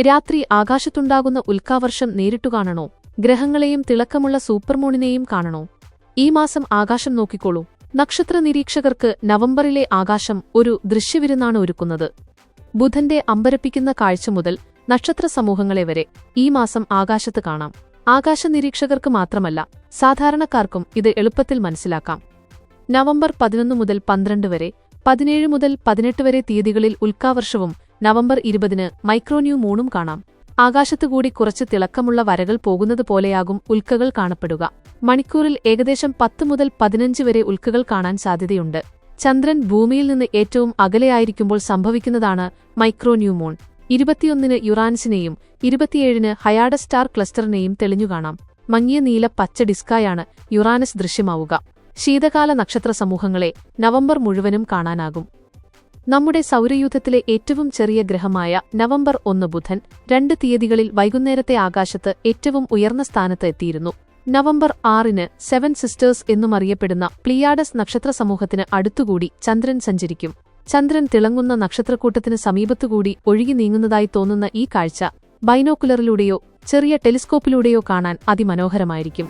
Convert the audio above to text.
രാത്രി ആകാശത്തുണ്ടാകുന്ന ഉൽക്കാവർഷം നേരിട്ടു കാണണോ? ഗ്രഹങ്ങളെയും തിളക്കമുള്ള സൂപ്പർമൂണിനെയും കാണണോ? ഈ മാസം ആകാശം നോക്കിക്കോളൂ. നക്ഷത്ര നിരീക്ഷകർക്ക് നവംബറിലെ ആകാശം ഒരു ദൃശ്യവിരുന്നാണ് ഒരുക്കുന്നത്. ബുധന്റെ അമ്പരപ്പിക്കുന്ന കാഴ്ച മുതൽ നക്ഷത്ര സമൂഹങ്ങളെ വരെ ഈ മാസം ആകാശത്ത് കാണാം. ആകാശ നിരീക്ഷകർക്ക് മാത്രമല്ല സാധാരണക്കാർക്കും ഇത് എളുപ്പത്തിൽ മനസ്സിലാക്കാം. നവംബർ പതിനൊന്ന് മുതൽ പന്ത്രണ്ട് വരെ പതിനേഴ് മുതൽ പതിനെട്ട് വരെ തീയതികളിൽ ഉൽക്കാവർഷവും നവംബർ ഇരുപതിന് മൈക്രോന്യൂ മൂണും കാണാം. ആകാശത്തുകൂടി കുറച്ച് തിളക്കമുള്ള വരകൾ പോകുന്നത് പോലെയാകും ഉൽക്കകൾ കാണപ്പെടുക. മണിക്കൂറിൽ ഏകദേശം പത്ത് മുതൽ പതിനഞ്ച് വരെ ഉൽക്കകൾ കാണാൻ സാധ്യതയുണ്ട്. ചന്ദ്രൻ ഭൂമിയിൽ നിന്ന് ഏറ്റവും അകലെയായിരിക്കുമ്പോൾ സംഭവിക്കുന്നതാണ് മൈക്രോന്യൂ മൂൺ ഇരുപത്തിയൊന്നിന് യുറാൻസിനെയും ഇരുപത്തിയേഴിന് ഹയാഡ സ്റ്റാർ ക്ലസ്റ്ററിനെയും തെളിഞ്ഞുകാണാം മങ്ങിയ നീല പച്ച ഡിസ്കായാണ് യുറാനസ് ദൃശ്യമാവുക. ശീതകാല നക്ഷത്ര സമൂഹങ്ങളെ നവംബർ മുഴുവനും കാണാനാകും. നമ്മുടെ സൗരയൂഥത്തിലെ ഏറ്റവും ചെറിയ ഗ്രഹമായ നവംബർ ഒന്ന് ബുധൻ രണ്ട് തീയതികളിൽ വൈകുന്നേരത്തെ ആകാശത്ത് ഏറ്റവും ഉയർന്ന സ്ഥാനത്ത് എത്തിയിരുന്നു. നവംബർ ആറിന് സെവൻ സിസ്റ്റേഴ്സ് എന്നുമറിയപ്പെടുന്ന പ്ലിയാഡസ് നക്ഷത്ര സമൂഹത്തിന് അടുത്തുകൂടി ചന്ദ്രൻ സഞ്ചരിക്കും. ചന്ദ്രൻ തിളങ്ങുന്ന നക്ഷത്രക്കൂട്ടത്തിന് സമീപത്തുകൂടി ഒഴുകി നീങ്ങുന്നതായി തോന്നുന്ന ഈ കാഴ്ച ബൈനോക്കുലറിലൂടെയോ ചെറിയ ടെലിസ്കോപ്പിലൂടെയോ കാണാൻ അതിമനോഹരമായിരിക്കും.